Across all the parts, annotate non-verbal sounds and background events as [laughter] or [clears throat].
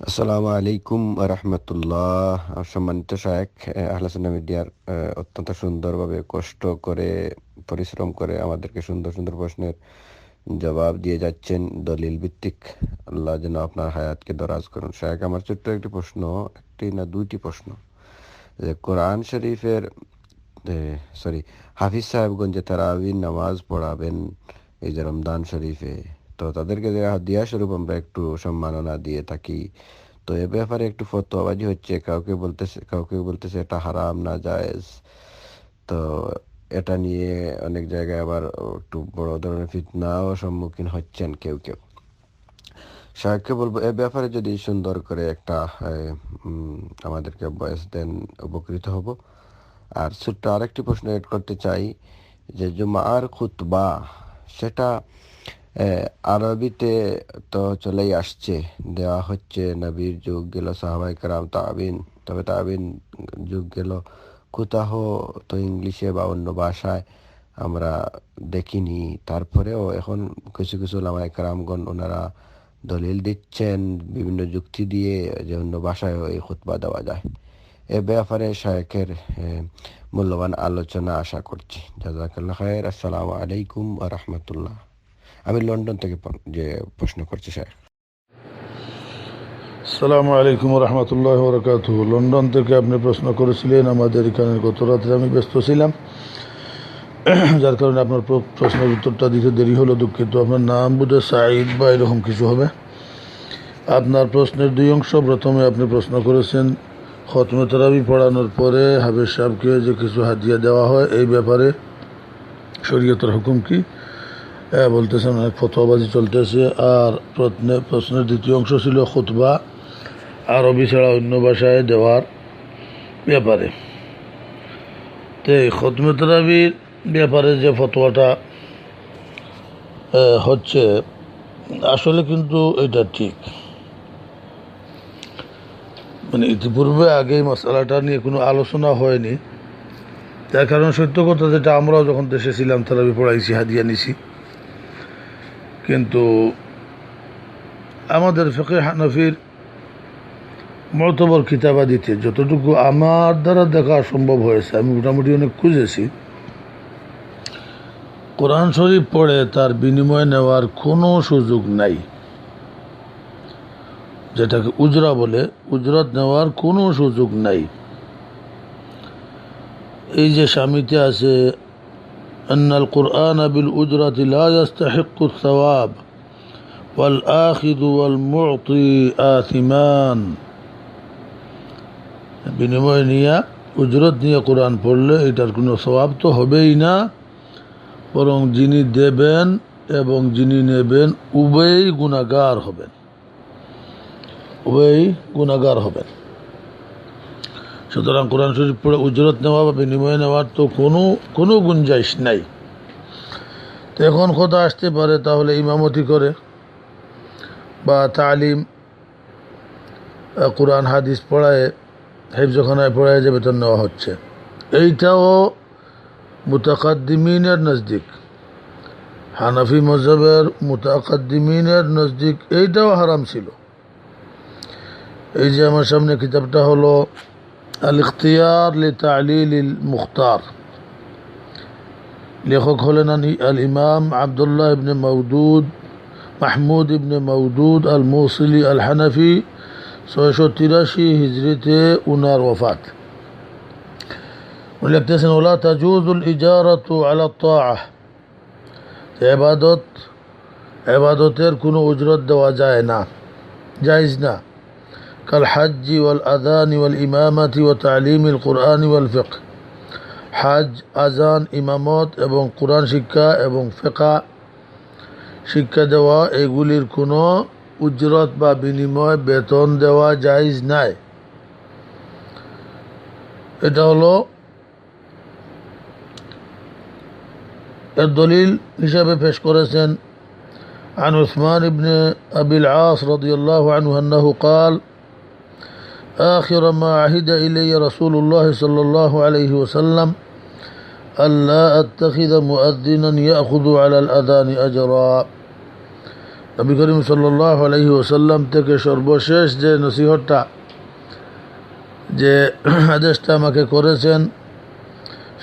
আসসালামু আলাইকুম রহমতুল্লাহ। সম্মানিত শায়েক আহলাসনা মিডিয়ার অত্যন্ত সুন্দরভাবে কষ্ট করে, পরিশ্রম করে আমাদেরকে সুন্দর সুন্দর প্রশ্নের জবাব দিয়ে যাচ্ছেন দলিল ভিত্তিক। আল্লাহ যেন আপনার হায়াতকে দরাজ করুন। শায়েক আমার ছোট্ট একটি প্রশ্ন, একটি না দুইটি প্রশ্ন। যে কোরআন শরীফের সরি হাফিজ সাহেবগঞ্জে তারাবির নামাজ পড়াবেন এই যে রমদান শরীফে তো তাদেরকে যে হাদিয়া স্বরূপ আমরা একটু সম্মাননা দিয়ে থাকি। তো এ ব্যাপারে একটু ফতোয়াবাজি হচ্ছে, কাউকে বলতেছে কাউকে বলতেছে এটা হারাম না, জায়েজ। তো এটা নিয়ে অনেক জায়গায় আবার একটু বড় ধরনের ফিতনাও সম্মুখীন হচ্ছেন কেউ কেউ। সাহেবকে বলব, এ ব্যাপারে যদি সুন্দর করে একটা আমাদেরকে বয়স দেন, উপকৃত হব। আর ছোট্ট আরেকটি প্রশ্ন এড করতে চাই, যে জুমার খুতবা, সেটা আরবিতে তো চলেই আসছে। দেওয়া হচ্ছে নবীর যুগ গেল সাহাবাই কারাম তাবিন। তবে তাবিন যুগ গেল কোথাও তো ইংলিশে বা অন্য ভাষায় আমরা দেখিনি। তারপরেও এখন কিছু কিছু লামাই কারামগণ ওনারা দলিল দিচ্ছেন বিভিন্ন যুক্তি দিয়ে যে অন্য ভাষায় এই খুতবা দেওয়া যায়। এ ব্যাপারে শায়েকের মূল্যবান আলোচনা আশা করছি। জাজাকাল্লাহ খায়ের। আসসালামু আলাইকুম আ রহমতুল্লাহ। আমি লন্ডন থেকে যে প্রশ্ন করছি, স্যার। সালামু আলাইকুম রহমতুল্লাহ বরকাত লন্ডন থেকে আপনি প্রশ্ন করেছিলেন, আমাদের এখানে গত রাত্রে আমি ব্যস্ত ছিলাম। [clears throat] যার কারণে আপনার প্রশ্নের উত্তরটা দিতে দেরি হলো, দুঃখিত। আপনার নাম বুঝে সাইদ বা এরকম কিছু হবে। আপনার প্রশ্নের দুই অংশ, প্রথমে আপনি প্রশ্ন করেছেন, খতমে তারাবি পড়ানোর পরে হাবিজ সাহেবকে যে কিছু হাদিয়া দেওয়া হয়, এই ব্যাপারে শরীয়তের হুকুম কি? বলতেছেন অনেক ফতোয়াবাজি চলতেছে। আর প্রশ্নে- প্রশ্নের দ্বিতীয় অংশ ছিল খুতবা। আরবি ছাড়া অন্য ভাষায় দেওয়ার ব্যাপারে। তো এই খতমে তারাবির ব্যাপারে যে ফতোয়াটা হচ্ছে, আসলে কিন্তু এটা ঠিক। মানে ইতিপূর্বে আগে মশালাটা নিয়ে কোনো আলোচনা হয়নি। তার কারণ সত্য কথা যেটা, আমরাও যখন দেশে ছিলাম, তারাবি পড়াইছি, হাদিয়া নিছি। কিন্তু আমাদের ফেকে হানফির মতবর কিতাবাদিতে যতটুকু আমার দ্বারা দেখা সম্ভব হয়েছে, আমি মোটামুটি অনেক খুঁজেছি। কোরআন শরীফ পড়ে তার বিনিময় নেওয়ার কোনো সুযোগ নাই। যেটাকে উজরা বলে, উজরত নেওয়ার কোনো সুযোগ নাই। এই যে স্বামীতে আছে أن القرآن بالأجرة لا يستحق الثواب والآخذ والمعطي آثمان বিনিময় নিয়ে উজরত নিয়ে কোরআন পড়লে এটার কোনো স্বভাব তো হবেই না বরং যিনি দেবেন এবং যিনি নেবেন উভয়ই গুণাগার হবেন উভয়ই গুণাগার হবেন সুতরাং কোরআন শরীফ পড়ে উজরত নেওয়া বা বিনিময় নেওয়ার তো কোনো কোনো গুঞ্জাইশ নাই। তো এখন কথা আসতে পারে, তাহলে ইমামতি করে বা তালিম কোরআন, হাদিস পড়ায়, হেফজখানায় পড়ায় যে বেতন নেওয়া হচ্ছে। এইটাও মুতাকাদ্দিমিনের নজদিক। হানাফি মজহবের মুতাকাদ্দিমিনের নজদিক, এইটাও হারাম ছিল। এই যে আমার সামনে কিতাবটা হলো الاختيار لتعليل المختار লেখক হলেন আনি- আল ইমাম আবদুল্লাহ ইবনে মৌদুদ মাহমুদ ইবনে মৌদুদ আল মৌসিলি আল হানাফি ছয়শো তিরাশি হিজরিতে উনার ওফাত উনি লিখতেছেন ওলা তাজুজুল ইজারতু আলা তাআহ এবাদত এবাদতের কোনো উজরত দেওয়া যায় না জায়েজ না كالحج والأذان والإمامة وتعليم القرآن والفقه হাজ আজান ইমামত এবং কোরআন শিক্ষা এবং ফেকা শিক্ষা দেওয়া এগুলির কোনো উজরত বা বিনিময় বেতন দেওয়া জায়জ নাই এটা হলো এর দলিল হিসাবে পেশ করেছেন عن عثمان بن أبي العاص رضي الله عنه أنه قال آخر ما عهد إلي رسول الله صلى الله عليه وسلم ألا أتخذ مؤذنا يأخذ على الأذان أجرا নবী করিম সাল্লাহ আলহি ওসাল্লাম থেকে সর্বশেষ যে নসিহতটা যে আদেশটা আমাকে করেছেন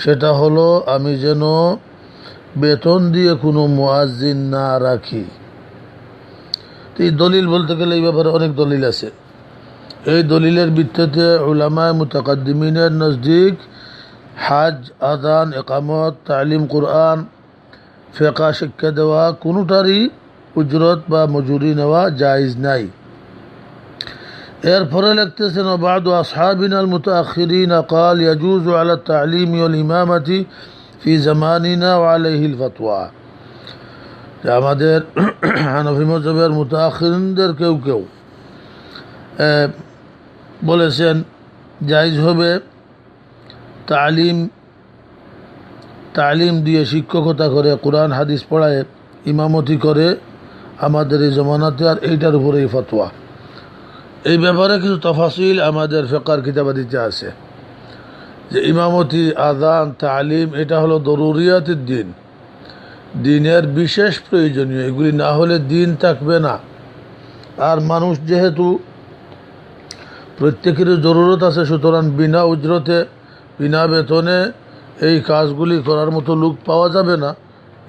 সেটা হলো আমি যেন বেতন দিয়ে কোনো মুয়াজ্জিন না রাখি তো এই দলিল বলতে গেলে এই ব্যাপারে অনেক দলিল আছে এই দলিলের ভিত্তিতে উলামায় মুতাকাদ্দিমিনের নজদিক হাজ আদান একামত তালিম কোরআন ফেকা শিক্ষা দেওয়া কোনোটারই উজরত বা মজুরি নেওয়া জায়েজ নাই এরপরে লিখতেছেন বাদ আসহাবিন আল মুতাখিরিন قال يجوز على التعليم والإمامة في زماننا وعليه الفتوى যে আমাদের [clears throat] হানফি মজবের মুতাখিরদের কেউ কেউ এ, বলেছেন, জায়জ হবে তালিম তালিম দিয়ে শিক্ষকতা করে, কোরআন, হাদিস পড়ায় ইমামতি করে আমাদের এই জমানাতে, আর এইটার উপরেই ফতোয়া। এই ব্যাপারে কিছু তফাসিল আমাদের ফেকার কিতাবাদিতে আছে। যে ইমামতি আদান তালিম, এটা হলো দরুরিয়াতের দিন। দিনের বিশেষ প্রয়োজনীয়, এগুলি না হলে দিন থাকবে না। আর মানুষ যেহেতু প্রত্যেকের জরুরত আছে, সুতরাং বিনা উজরতে, বিনা বেতনে এই কাজগুলি করার মতো লোক পাওয়া যাবে না।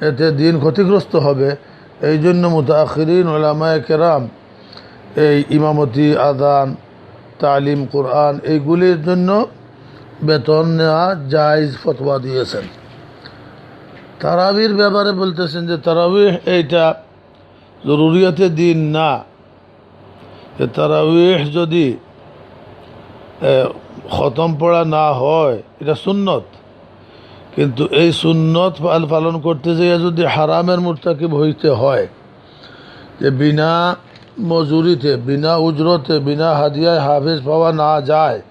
এতে দিন ক্ষতিগ্রস্ত হবে। এই জন্য মুতাখিরিন ওলামায় কেরাম, এই ইমামতি আদান তালিম, কোরআন এইগুলির জন্য বেতন নেওয়া জায়জ ফতোয়া দিয়েছেন। তারাবির ব্যাপারে বলতেছেন যে তারাবিহ এইটা জরুরিয়াতে দিন না। তারাবিহ যদি খতম পড়া না হয়, এটা সুন্নত। কিন্তু এই সুন্নত পাল- পালন করতে যেয়ে যদি হারামের মোর্তাকিব হইতে হয়, যে বিনা মজুরিতে, বিনা উজরতে, বিনা হাদিয়ায় হাফেজ পাওয়া না যায়,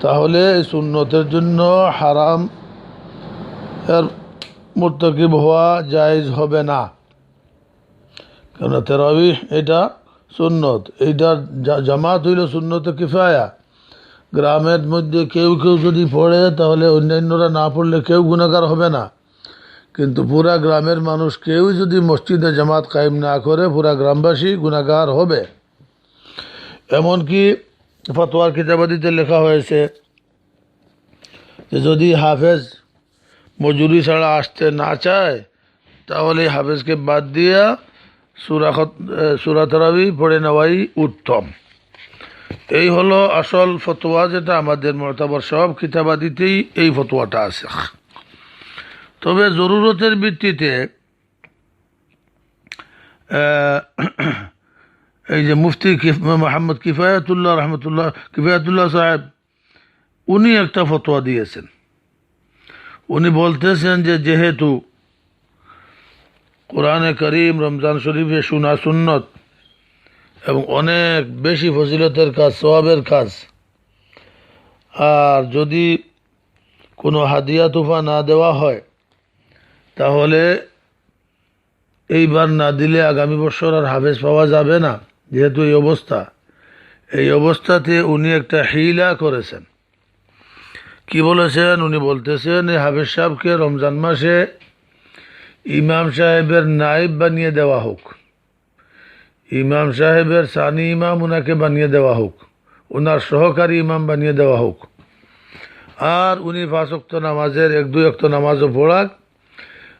তাহলে এই সুন্নতের জন্য হারাম এর মোর্তকিব হওয়া জায়েজ হবে না। কেন তেরাবি এটা সুন্নত। এইটার জা- জামাত হইল সুন্নত কিফায়া। গ্রামের মধ্যে কেউ কেউ যদি পড়ে, তাহলে অন্যান্যরা না পড়লে কেউ গুণাগার হবে না। কিন্তু পুরা গ্রামের মানুষ কেউ যদি মসজিদে জামাত কায়েম না করে, পুরা গ্রামবাসী গুণাগার হবে। এমনকি ফতোয়ার কিতাবাদিতে লেখা হয়েছে যে, যদি হাফেজ মজুরি ছাড়া আসতে না চায়, তাহলে হাফেজকে বাদ দিয়া সুরা সুরা তরাবি পড়ে নেওয়াই উত্তম। এই হলো আসল ফতোয়া যেটা আমাদের মতাবর সব কিতাবাদিতেই এই ফতোয়াটা আছে। তবে জরুরতের ভিত্তিতে এই যে মুফতি মোহাম্মদ কিফায়াতুল্লাহ রহমতুল্লাহ, কিফায়াতুল্লাহ সাহেব, উনি একটা ফতোয়া দিয়েছেন। উনি বলতেছেন যে যেহেতু কোরআনে করিম রমজান শরীফে সুনা সুন্নত এবং অনেক বেশি ফজিলতের কাজ সবাবের কাজ। আর যদি কোনো হাদিয়া তুফা না দেওয়া হয়, তাহলে এইবার না দিলে আগামী বছর আর হাফেজ পাওয়া যাবে না, যেহেতু এই অবস্থা। এই অবস্থাতে উনি একটা হিলা করেছেন। কি বলেছেন? উনি বলতেছেন এই হাফেজ সাহেবকে রমজান মাসে ইমাম সাহেবের নাইব বানিয়ে দেওয়া হোক। ইমাম সাহেবের সানি ইমাম উনাকে বানিয়ে দেওয়া হোক ওনার সহকারী ইমাম বানিয়ে দেওয়া হোক। আর উনি অক্ত নামাজের, এক, দুই অক্ত নামাজও পড়াক।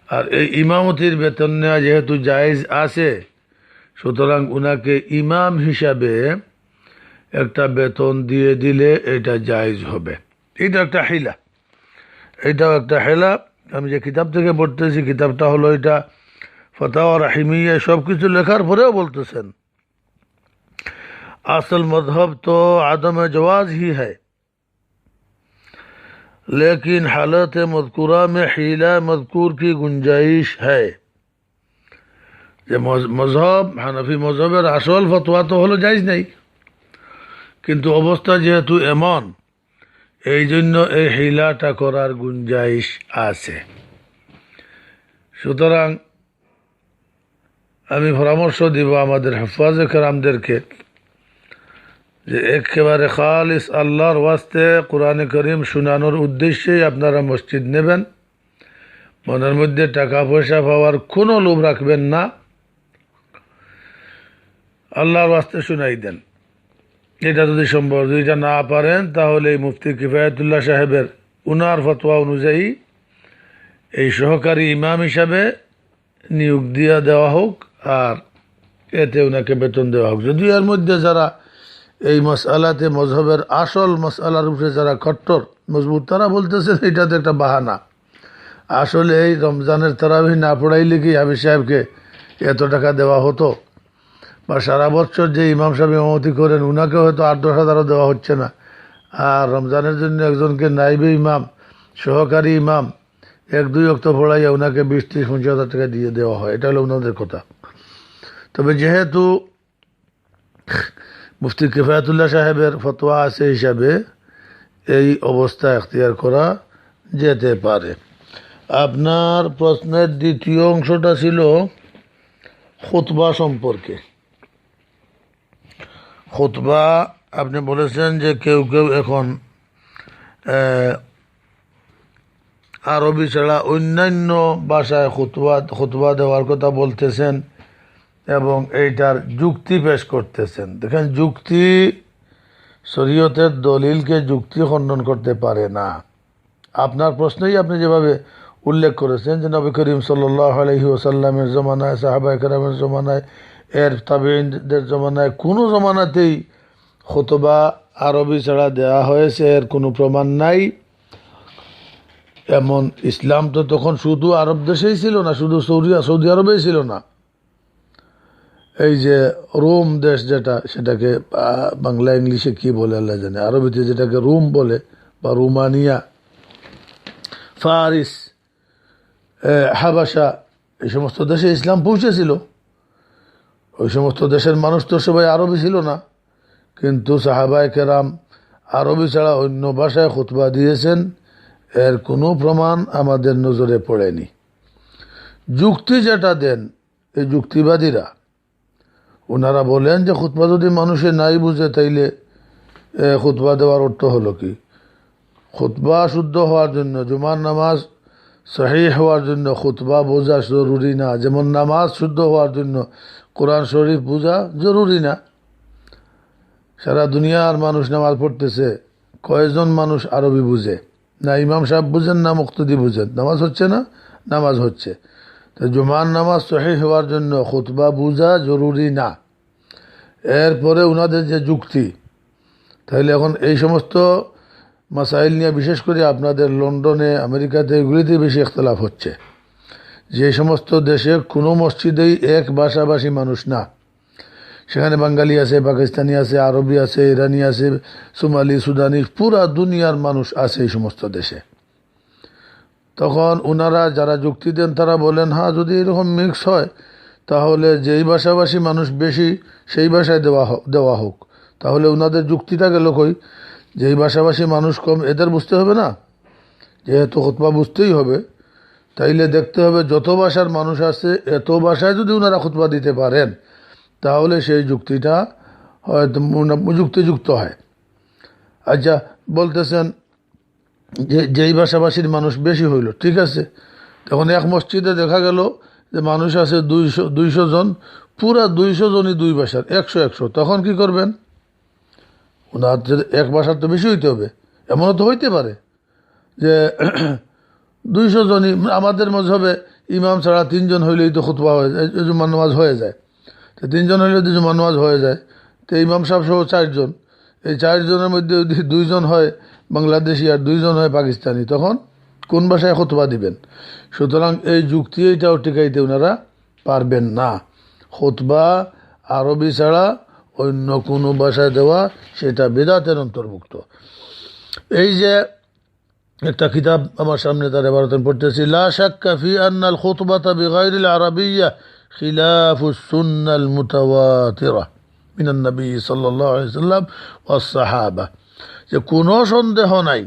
আর এই ইমামতির বেতন নেওয়া যেহেতু জায়েজ আছে, সুতরাং উনাকে ইমাম হিসাবে একটা বেতন দিয়ে দিলে এটা জায়েজ হবে। এটা একটা হেলা। এটাও একটা হেলা। আমি যে কিতাব থেকে পড়তেছি, কিতাবটা হলো এটা ফতাওয়া রাহিমিয়া সব কিছু লেখার পরেও বলতেছেন। আসল মধব তো আদমে জওয়াজ হি হ্যায়। لیکن حالت মজকুরা মে حیلہ মজকুর কি গুঞ্জাইশ ہے যে মজহব, হানফি মজহবের আসল ফতোয়া তো হলো যাইজ নাই। কিন্তু অবস্থা যেহেতু এমন, এই জন্য এই হিলাটা করার গুঞ্জাইশ আছে। সুতরাং আমি পরামর্শ দিব আমাদের হেফাজে কেরামদেরকে যে একেবারে খালিস আল্লাহর ওয়াস্তে কোরআনে করিম শুনানোর উদ্দেশ্যেই আপনারা মসজিদ নেবেন। মনের মধ্যে টাকা পয়সা পাওয়ার কোনো লোভ রাখবেন না। আল্লাহর ওয়াস্তে শুনাই দেন। এটা যদি সম্ভব যদি এটা না পারেন, তাহলে এই মুফতি কিফায়তুল্লাহ সাহেবের উনার ফতোয়া অনুযায়ী এই সহকারী ইমাম হিসাবে নিয়োগ দিয়া দেওয়া হোক। আর এতে ওনাকে বেতন দেওয়া হোক যদিও এর মধ্যে যারা এই মশালাতে মজহবের আসল মশালার উপরে যারা কট্টর, মজবুত, তারা বলতেছেন এটা তো একটা বাহানা। আসলে এই রমজানের তারাবি না পড়াইলে কি হাবিজ সাহেবকে এত টাকা দেওয়া হতো? বা সারা বছর যে ইমাম সাহেব ইমামতি করেন, উনাকে হয়তো আট দশ হাজারও দেওয়া হচ্ছে না। আর রমজানের জন্য একজনকে নাইবে ইমাম, সহকারী ইমাম, এক দুই অক্ত পড়াইয়া ওনাকে বিশ ত্রিশ পঞ্চাশ হাজার টাকা দিয়ে দেওয়া হয়। এটা হলো ওনাদের কথা। তবে যেহেতু মুফতি কিফায়তুল্লাহ সাহেবের ফতোয়া আছে হিসাবে এই অবস্থা এখতিয়ার করা যেতে পারে। আপনার প্রশ্নের দ্বিতীয় অংশটা ছিল খুতবা সম্পর্কে। খুতবা আপনি বলেছেন যে কেউ কেউ এখন আরবি ছাড়া অন্যান্য ভাষায় খুতবা খুতবা দেওয়ার কথা বলতেছেন। এবং এইটার যুক্তি পেশ করতেছেন। দেখেন, যুক্তি শরীয়তের দলিলকে যুক্তি খণ্ডন করতে পারে না। আপনার প্রশ্নেই আপনি যেভাবে উল্লেখ করেছেন যে নবী করিম আলহি ওসাল্লামের জমানায় সাহাবা একরামের জমানায়, এর তাবেইনদের জমানায়, কোনো জমানাতেই খতবা আরবি ছাড়া দেওয়া হয়েছে, এর কোনো প্রমাণ নাই। এমন ইসলাম তো তখন শুধু আরব দেশেই ছিল না, শুধু সৌদি সৌদি আরবেই ছিল না। এই যে রোম দেশ যেটা, সেটাকে বাংলা ইংলিশে কি বলে আল্লাহ জানে। আরবিতে যেটাকে রোম বলে, বা রোমানিয়া, ফারিস হাবাসা, এই সমস্ত দেশে ইসলাম পৌঁছেছিল। ওই সমস্ত দেশের মানুষ তো সবাই আরবি ছিল না। কিন্তু সাহাবায় কেরাম আরবি ছাড়া অন্য ভাষায় খুতবা দিয়েছেন। এর কোনো প্রমাণ আমাদের নজরে পড়েনি। যুক্তি যেটা দেন, এই যুক্তিবাদীরা ওনারা বলেন যে খুতবা যদি মানুষে নাই বুঝে, তাইলে খুতবা দেওয়ার অর্থ হলো কি? খুতবা শুদ্ধ হওয়ার জন্য, জুমার নামাজ সহি হওয়ার জন্য খুতবা বোঝা জরুরি না। যেমন নামাজ শুদ্ধ হওয়ার জন্য কোরআন শরীফ বোঝা জরুরি না। সারা দুনিয়ার মানুষ নামাজ পড়তেছে কয়েকজন মানুষ আরবি বুঝে? না ইমাম সাহেব বুঝেন, না মুক্তদি বুঝেন। নামাজ হচ্ছে না? নামাজ হচ্ছে। তো জুমার নামাজ সহি হওয়ার জন্য খুতবা বোঝা জরুরি না। এরপরে ওনাদের যে যুক্তি, তাহলে এখন এই সমস্ত মাসাইল নিয়ে বিশেষ করে আপনাদের লন্ডনে, আমেরিকাতে এগুলিতে বেশি ইখতলাফ হচ্ছে। যে সমস্ত দেশে কোনো মসজিদেই এক ভাষাভাষী মানুষ না। সেখানে বাঙালি আছে, পাকিস্তানি আছে, আরবি আছে, ইরানি আছে, সোমালি, সুদানি, পুরা দুনিয়ার মানুষ আছে এই সমস্ত দেশে। তখন ওনারা যারা যুক্তি দেন, তারা বলেন হ্যাঁ যদি এরকম মিক্স হয় তাহলে যেই ভাষাভাষী মানুষ বেশি সেই ভাষায় দেওয়া হোক দেওয়া হোক। তাহলে ওনাদের যুক্তিটা গেল কই যেই ভাষাভাষী মানুষ কম, এদের বুঝতে হবে না? যেহেতু খুতবা বুঝতেই হবে, তাইলে দেখতে হবে যত ভাষার মানুষ আছে, এত ভাষায় যদি ওনারা খুতবা দিতে পারেন, তাহলে সেই যুক্তিটা হয়তো যুক্তিযুক্ত হয়। আচ্ছা বলতেছেন যে যেই ভাষাভাষীর মানুষ বেশি হইল, ঠিক আছে? তখন এক মসজিদে দেখা গেল যে মানুষ আছে দুইশো দুইশো জন, পুরা দুইশো জনই দুই ভাষার, একশো একশো। তখন কি করবেন? ওনার যদি এক ভাষার তো বেশি হইতে হবে। এমনও তো হইতে পারে যে [clears throat] দুইশো জনই, আমাদের মজহবে ইমাম ছাড়া তিনজন হইলেই তো খুতবা হয়ে যায় জুমান নামাজ হয়ে যায়। তো তিনজন হইলে তো জুমান নামাজ হয়ে যায়। তো ইমাম সাহেব সহ চারজন। এই চারজনের মধ্যে যদি দুইজন হয় বাংলাদেশি আর দুইজন হয় পাকিস্তানি, তখন কোন ভাষায় খুতবা দিবেন? সুতরাং এই যুক্তি এইটাও টিকাইতে ওনারা পারবেন না। খুতবা আরবি ছাড়া অন্য কোনো ভাষায় দেওয়া সেটা বেদাতের অন্তর্ভুক্ত। এই যে একটা কিতাব আমার সামনে তার এবার পড়তেছি, লা আন্নাল খুতবাতা বিগাইরিল আরাবিয়্যা খিলাফু সুন্নাল মুতাওয়াতিরা মিনান নবী সাল্লাল্লাহু আলাইহি সাল্লাম সাহাবা যে কোনো সন্দেহ নাই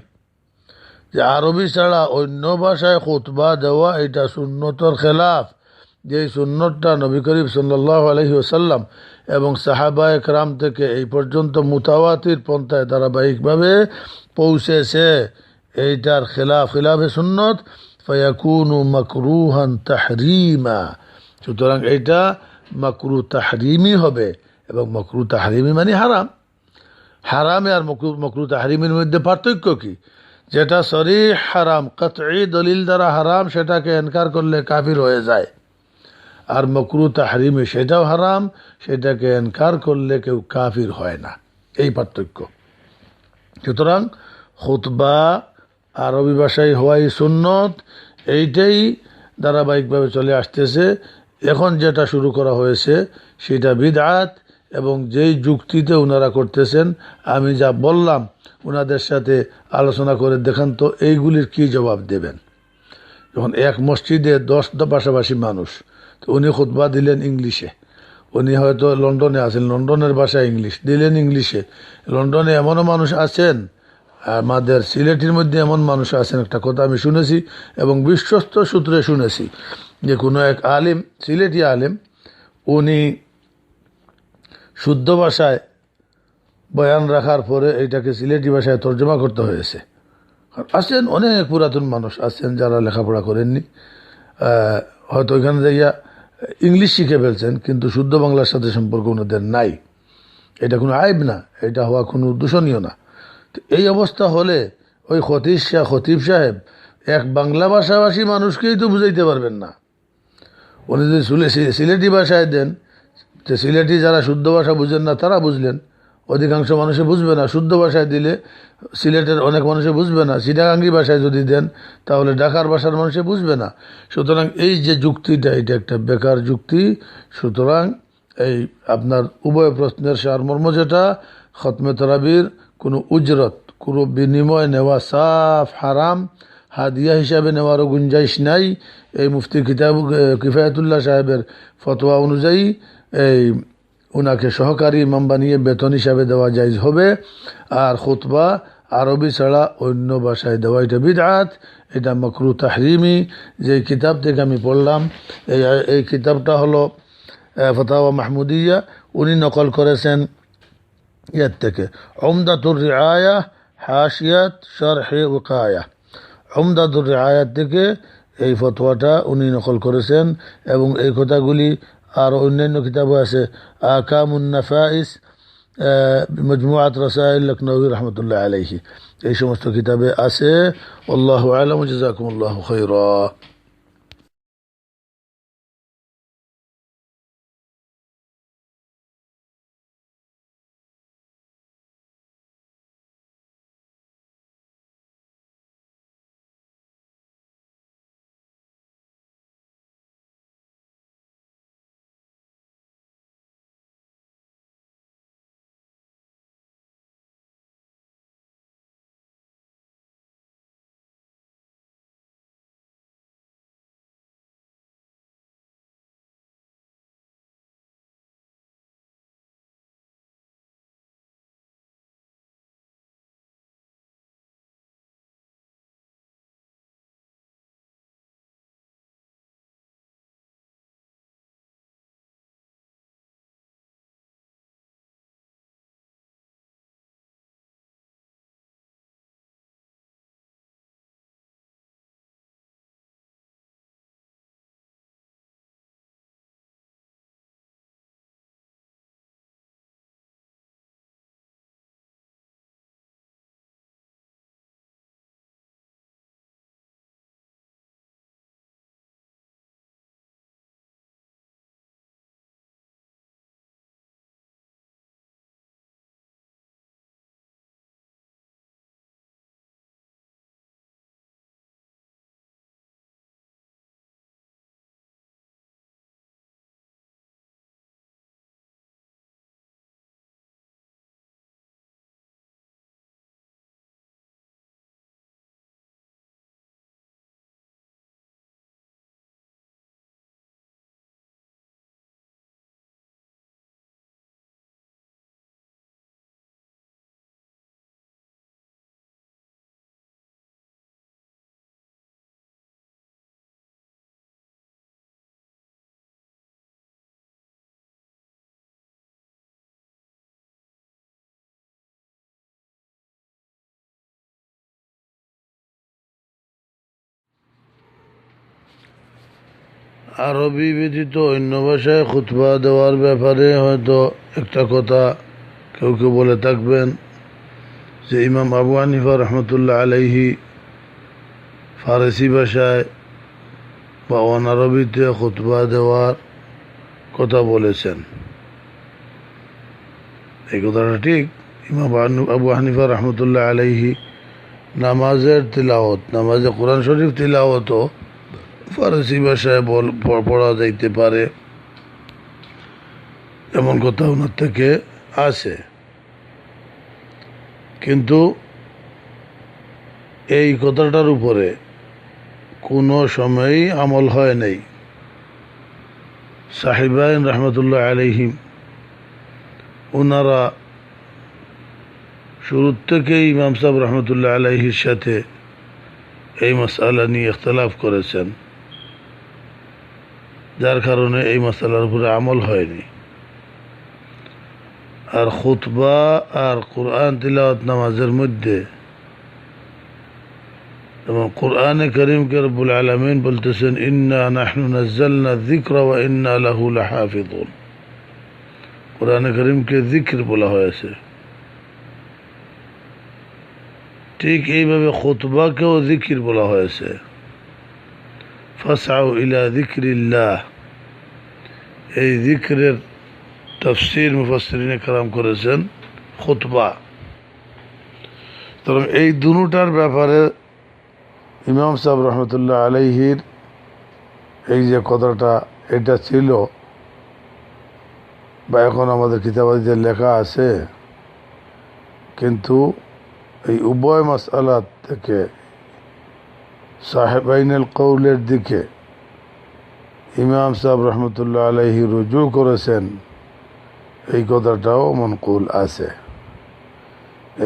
যে আরবি ছাড়া অন্য ভাষায় খুতবা দেওয়া এটা সুন্নতর খেলাফ। যে সুন্নতটা নবী করিম সাল্লাহ আলহি ওসাল্লাম এবং সাহাবা একরাম থেকে এই পর্যন্ত মুতাওয়াতির পন্থায় ধারাবাহিকভাবে পৌঁছেছে, এইটার খেলাফ খেলাফে সুন্নত। ফয়াকুনু মকরুহান তাহরিমা। সুতরাং এইটা মাকরু তাহরিমি হবে এবং মকরু তাহারিমি মানে হারাম। হারামে আর মকরু মকরু তাহারিমের মধ্যে পার্থক্য কি? যেটা সরি হারাম কতই দলিল দ্বারা হারাম, সেটাকে এনকার করলে কাফির হয়ে যায়। আর মকরু তাহারিমে সেটাও হারাম, সেটাকে এনকার করলে কেউ কাফির হয় না। এই পার্থক্য। সুতরাং খুতবা আরবি ভাষায় হওয়াই সুন্নত, এইটাই ধারাবাহিকভাবে চলে আসতেছে। এখন যেটা শুরু করা হয়েছে, সেটা বিদআত এবং যেই যুক্তিতে ওনারা করতেছেন, আমি যা বললাম ওনাদের সাথে আলোচনা করে দেখান তো এইগুলির কি জবাব দেবেন। যখন এক মসজিদে দশ পাশাপাশি মানুষ, তো উনি খুতবা দিলেন ইংলিশে। উনি হয়তো লন্ডনে আছেন, লন্ডনের ভাষায় ইংলিশ, দিলেন ইংলিশে। লন্ডনে এমনও মানুষ আছেন, আমাদের সিলেটের মধ্যে এমন মানুষ আছেন, একটা কথা আমি শুনেছি এবং বিশ্বস্ত সূত্রে শুনেছি যে কোনো এক আলিম, সিলেটি আলিম, উনি শুদ্ধ ভাষায় বয়ান রাখার পরে এইটাকে সিলেটি ভাষায় তর্জমা করতে হয়েছে। আছেন অনেক পুরাতন মানুষ আছেন যারা লেখাপড়া করেননি। হয়তো ওইখানে যাইয়া ইংলিশ শিখে ফেলছেন, কিন্তু শুদ্ধ বাংলার সাথে সম্পর্ক ওনাদের নাই। এটা কোনো আইব না, এটা হওয়া কোনো দূষণীয় না। এই অবস্থা হলে ওই খতিব শাহ, খতিব সাহেব, এক বাংলা ভাষাভাষী মানুষকেই তো বুঝাইতে পারবেন না। উনি যদি সুলে- সিলেটি ভাষায় দেন যে সিলেটি যারা শুদ্ধ ভাষা বুঝেন না, তারা বুঝলেন। অধিকাংশ মানুষে বুঝবে না। শুদ্ধ ভাষায় দিলে সিলেটের অনেক মানুষে বুঝবে না। সিটাগাঙ্গি ভাষায় যদি দেন, তাহলে ঢাকার ভাষার মানুষে বুঝবে না। সুতরাং এই যে যুক্তিটা, এটা একটা বেকার যুক্তি। সুতরাং এই আপনার উভয় প্রশ্নের সারমর্ম যেটা, খতমে তরাবির কোনো উজরত, কোনো বিনিময় নেওয়া সাফ, হারাম, হাদিয়া হিসাবে নেওয়ারও গুঞ্জাইশ নাই। এই মুফতি কিতাব কিফায়তুল্লাহ সাহেবের ফতোয়া অনুযায়ী এই ওনাকে সহকারী ইমাম বানিয়ে বেতন হিসাবে দেওয়া যাইজ হবে। আর খুতবা আরবি ছাড়া অন্য ভাষায় দেওয়া, এটা বিদআত, এটা মকরু তাহরিমি। যে কিতাব থেকে আমি পড়লাম, এই এই কিতাবটা হলো ফতাওয়া মাহমুদিয়া। উনি নকল করেছেন ইয়ার থেকে। ওমদাতুর রিআয়া হাসিয়াত শরহে উকায়া। ওমদাতুর রিআয়াত থেকে এই ফতোয়াটা উনি নকল করেছেন এবং এই কথাগুলি আর অন্যান্য কিতাবও আছে। আকামুন্নাফাইস মজমুআত রসাইল লখনৌই রহমতুল্লাহ আলহি এই সমস্ত কিতাবে আছে। আল্লাহ আলম জাজাকুমুল্লাহ খৈরা আরবি ব্যতীত অন্য ভাষায় খুতবা দেওয়ার ব্যাপারে হয়তো একটা কথা কেউ কেউ বলে থাকবেন যে ইমাম আবু হানিফা রহমতুল্লাহ আলাইহি ফারসি ভাষায় বা অনারবিতে খুতবা দেওয়ার কথা বলেছেন। এই কথাটা ঠিক। ইমাম আবু হানিফা রহমতুল্লাহ আলাইহি নামাজের তিলাওয়াত, নামাজে কোরআন শরীফ তিলাওয়াতও ফারসি ভাষায় বল পড়া যাইতে পারে। এমন কথা ওনার থেকে আছে। কিন্তু এই কথাটার উপরে কোনো সময়ই আমল হয় নাই। সাহিবাইন রহমতুল্লাহ আলহিম ওনারা শুরুর থেকেই ইমাম সাহেব রহমতুল্লাহ আলাইহির সাথে এই মশালা নিয়ে ইখতলাফ করেছেন। যার কারণে এই মশালার উপরে আমল হয়নি। আর খুতবা আর কোরআন তিলাওয়াত নামাজের মধ্যে এবং কোরআনে করিমকে রব্বুল আলমিন বলতেছেন, ইন্না নাহনু নাজ্জালনা যিকরা ওয়া ইন্না লাহু লাহাফিজুন কোরআনে করিমকে জিকির বলা হয়েছে। ঠিক এইভাবে খুতবাকেও জিকির বলা হয়েছে। ফাসাউ ইলা জিক্রিল্লাহ এই জিক্রের তফসির মুফাসরিনে কালাম করেছেন খুতবা। সুতরাং এই দুটার ব্যাপারে ইমাম সাহেব রহমতুল্লাহ আলাইহির এই যে কথাটা, এটা ছিল বা এখন আমাদের কিতাবাদিতে লেখা আছে, কিন্তু এই উভয় মাসালাত থেকে সাহেবাইনুল কৌলের দিকে ইমাম সাহেব রহমতুল্লাহ আলাইহি রুজু করেছেন, এই কথাটাও মনকুল আছে।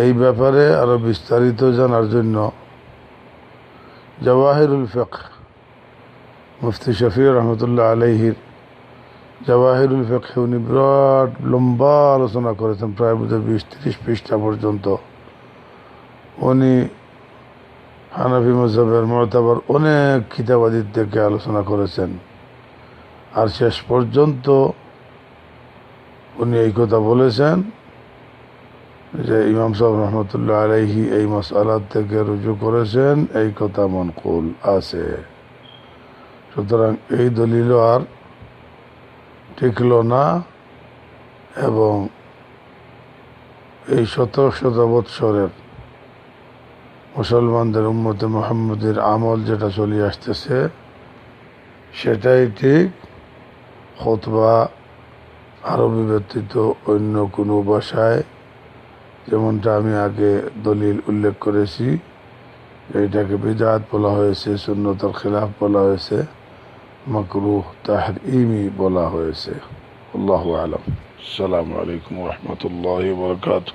এই ব্যাপারে আরও বিস্তারিত জানার জন্য জওয়াহিরুল ফিক মুফতি শফি রহমতুল্লাহ আলাইহির জওয়াহিরুল ফিক উনি বিরাট লম্বা আলোচনা করেছেন, প্রায় বোধহয় বিশ তিরিশ পৃষ্ঠা পর্যন্ত। উনি হানাফি মজহবের মতাবার অনেক খিতাবাদির থেকে আলোচনা করেছেন। আর শেষ পর্যন্ত উনি এই কথা বলেছেন যে ইমাম সাহেব রহমতুল্লাহ আলাইহি এই মশালার থেকে রুজু করেছেন, এই কথা মনকুল আছে। সুতরাং এই দলিল আর টিকল না এবং এই শত শত বৎসরের মুসলমানদের উম্মতে মোহাম্মদের আমল যেটা চলে আসতেছে, সেটাই ঠিক। খতবা আরবি ব্যতীত অন্য কোনো ভাষায়, যেমনটা আমি আগে দলিল উল্লেখ করেছি, এটাকে বিদাত বলা হয়েছে, সুন্নতর খিলাফ বলা হয়েছে, মকরুহ তাহর ইমি বলা হয়েছে। আল্লাহ আলম। আসসালামু আলাইকুম রহমতুল্লাহ বরকাত